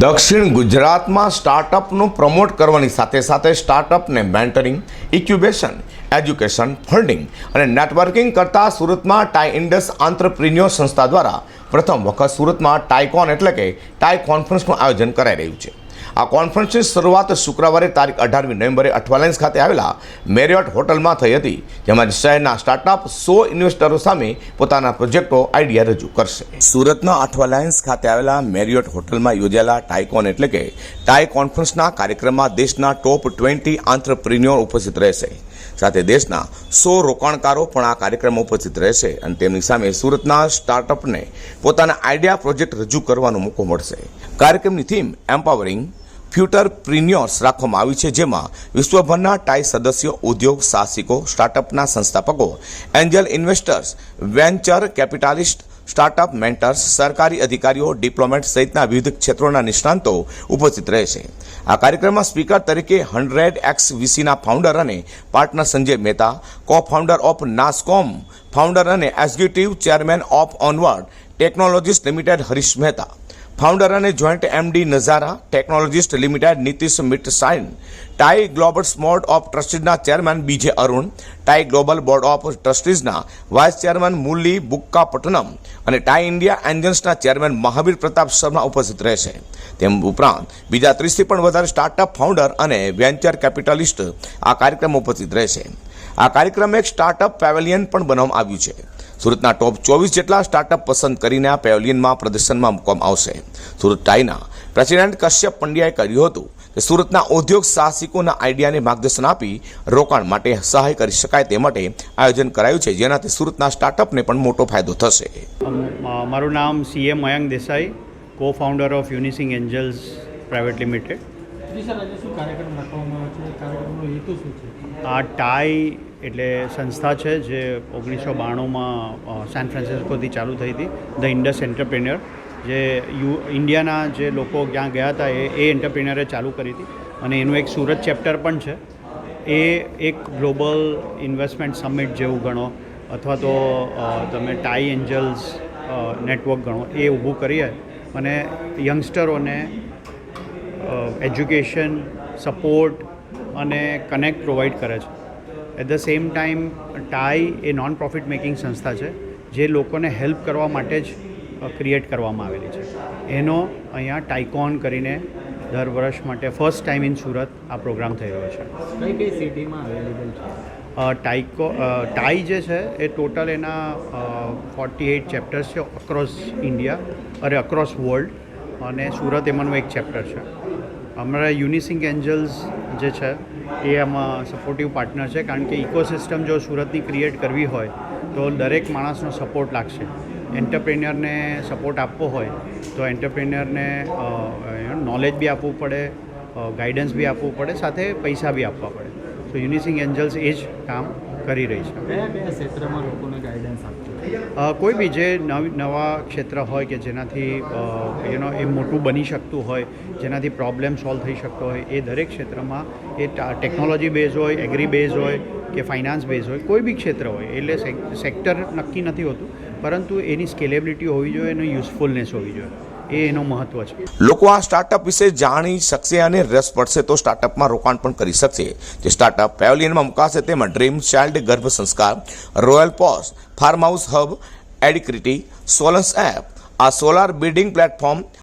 દક્ષિણ ગુજરાતમાં સ્ટાર્ટઅપનું પ્રમોટ કરવાની સાથે સાથે સ્ટાર્ટઅપને મેન્ટરિંગ ઇક્યુબેશન એજ્યુકેશન ફંડિંગ અને નેટવર્કિંગ કરતા સુરતમાં ટાઈ ઇન્ડસ આંત્રપ્રિન્યોર સંસ્થા દ્વારા પ્રથમ વખત સુરતમાં ટાઈકોન એટલે કે ટાઈ કોન્ફરન્સનું આયોજન કરાઈ રહ્યું છે. આ કોન્ફરન્સની શરૂઆત શુક્રવારે તારીખ અઢારમી નવેમ્બરે અઠવાલાઇન્સ ખાતે આવેલા મેરિયોટ હોટલમાં થઈ હતી, જેમાં શહેરના સ્ટાર્ટઅપ સો ઇન્વેસ્ટરો સામે પોતાના પ્રોજેક્ટો આઈડિયા રજૂ કરશે. સુરતના અઠવાલાઇન્સ ખાતે આવેલા મેરિયોટ હોટલમાં યોજાયેલા ટાઇકોન એટલે કે ટાઈ કોન્ફરન્સના કાર્યક્રમમાં દેશના ટોપ ટ્વેન્ટી આંત્રપ્રિન્યોર ઉપસ્થિત રહેશે. સાથે દેશના સો રોકાણકારો પણ આ કાર્યક્રમમાં ઉપસ્થિત રહેશે અને તેમની સામે સુરતના સ્ટાર્ટઅપને પોતાના આઈડિયા પ્રોજેક્ટ રજૂ કરવાનો મોકો મળશે. કાર્યક્રમની થીમ એમ્પાવરિંગ ફ્યુટર પ્રિન્યોર્સ રાખવામાં આવી છે, જેમાં વિશ્વભરના ટાઈ સદસ્યો, ઉદ્યોગ, સાહસિકો, સ્ટાર્ટઅપના સંસ્થાપકો, angel investors, venture capitalist, startup mentors, સરકારી અધિકારીઓ, ડિપ્લોમેટ સહિતના વિવિધ ક્ષેત્રોના નિષ્ણાંતો ઉપસ્થિત રહેશે આ કાર્યક્રમમાં સ્પીકર તરીકે હંડ્રેડ એક્સ વીસીના ફાઉન્ડર અને partner Sanjay Mehta co founder of Nasscom, founder અને executive chairman of onward technologies limited Harish Mehta. Founder અને joint MD Nazara, technologies limited Nitish Mittersain TiE global board of ટ્રસ્ટીઝના chairman BJ Arun, TiE global board of ટ્રસ્ટીઝના vice chairman Murali Bukkapatnam અને TiE India એન્જન્સના chairman Mahavir Pratap Sharma ઉપસ્થિત રહેશે. તેમ ઉપરાંત, બીજા ત્રીસથી પણ વધારે સ્ટાર્ટઅપ ફાઉન્ડર અને વેન્ચર કેપિટલિસ્ટ આ કાર્યક્રમ ઉપસ્થિત રહેશે. આ કાર્યક્રમ એક સ્ટાર્ટઅપ પેવેલિયન પણ બનાવવામાં આવ્યું છે. સુરતના ટોપ ચોવીસ જેટલા સ્ટાર્ટઅપ પસંદ કરીને આ પેવેલિયનમાં પ્રદર્શનમાં મૂકવામાં આવશે. સુરત ટાઈના પ્રેસિડેન્ટ કશ્યપ પંડ્યાએ કહ્યું હતું કે સુરતના ઉદ્યોગ સાહસિકોના આઈડિયાને માર્ગદર્શન આપી રોકાણ માટે સહાય કરી શકાય તે માટે આયોજન કરાયું છે, જેનાથી સુરતના સ્ટાર્ટઅપને પણ મોટો ફાયદો થશે. મારું નામ CM Mayank Desai co founder of યુનિસિંગ angels private limited આ ટાઈ એટલે સંસ્થા છે જે ઓગણીસો બાણુંમાં સેન ફ્રાન્સિસ્કોથી ચાલુ થઈ હતી. ધ ઇન્ડસ એન્ટરપ્રિન્યોર જે યુ, ઇન્ડિયાના જે લોકો ત્યાં ગયા હતા એ એ એન્ટરપ્રિન્યોરે ચાલુ કરી હતી. અને એનું એક સુરત ચેપ્ટર પણ છે. એ એક ગ્લોબલ ઇન્વેસ્ટમેન્ટ સમિટ જેવું ગણો, અથવા તો તમે ટાઈ એન્જલ્સ નેટવર્ક ગણો, એ ઊભું કરીએ. અને યંગસ્ટરોને એજ્યુકેશન સપોર્ટ અને કનેક્ટ પ્રોવાઈડ કરે છે. At the same time TiE A non profit making સંસ્થા છે જે લોકોને હેલ્પ કરવા માટે જ ક્રિએટ કરવામાં આવેલી છે. એનો અહીંયા ટાઈકોન કરીને દર વર્ષ માટે ફર્સ્ટ ટાઈમ ઇન સુરત આ પ્રોગ્રામ થઈ રહ્યો છે. કઈ કઈ સિટીમાં અવેલેબલ છે? અ, ટાઈકો ટાઈ જે છે એ ટોટલ એના ફોર્ટી એઇટ ચેપ્ટર્સ છે અક્રોસ ઇન્ડિયા અરે અક્રોસ વર્લ્ડ અને સુરત એમાંનું એક ચેપ્ટર છે. અમારા યુનિસિંગ એન્જલ્સ જે છે, એ આમાં સપોર્ટિવ પાર્ટનર છે, કારણ કે ઇકોસિસ્ટમ જો સુરતની ક્રિએટ કરવી હોય, તો દરેક માણસનો સપોર્ટ લાગશે. એન્ટરપ્રેન્યોરને સપોર્ટ આપવો હોય, તો એન્ટરપ્રેન્યોરને નોલેજ બી આપવું પડે ગાઈડન્સ બી આપવું પડે, સાથે પૈસા બી આપવા પડે. તો યુનિસિંગ એન્જલ્સ એ જ કામ કરી રહી છે. કયા કયા ક્ષેત્રમાં લોકોને ગાઈડન્સ આપશે? કોઈ બી જે નવી નવા ક્ષેત્ર હોય કે જેનાથી યુનો એ મોટું બની શકતું હોય જેનાથી પ્રોબ્લેમ સોલ્વ થઈ શકતો હોય એ દરેક ક્ષેત્રમાં એ ટેકનોલોજી બેઝ હોય એગ્રી બેઝ હોય કે ફાઇનાન્સ બેઝ હોય કોઈ બી ક્ષેત્ર હોય એટલે સેક્ટર નક્કી નથી હોતું પરંતુ એની સ્કેલેબિલિટી હોવી જોઈએ એની યુઝફુલનેસ હોવી જોઈએ. એ એનો મહત્વ છે. લોકો આ સ્ટાર્ટઅપ વિશે જાણી શકશે અને રસ પડશે તો સ્ટાર્ટઅપમાં રોકાણ પણ કરી શકશે. જે સ્ટાર્ટઅપ પેવેલિયનમાં મુકાશે તેમાં ડ્રીમ ચાઇલ્ડ ગર્ભ સંસ્કાર રોયલ પોસ ફાર્મ હાઉસ હબ એડિક્રિટી સોલન્સ એપ આ સોલાર બિલ્ડિંગ પ્લેટફોર્મ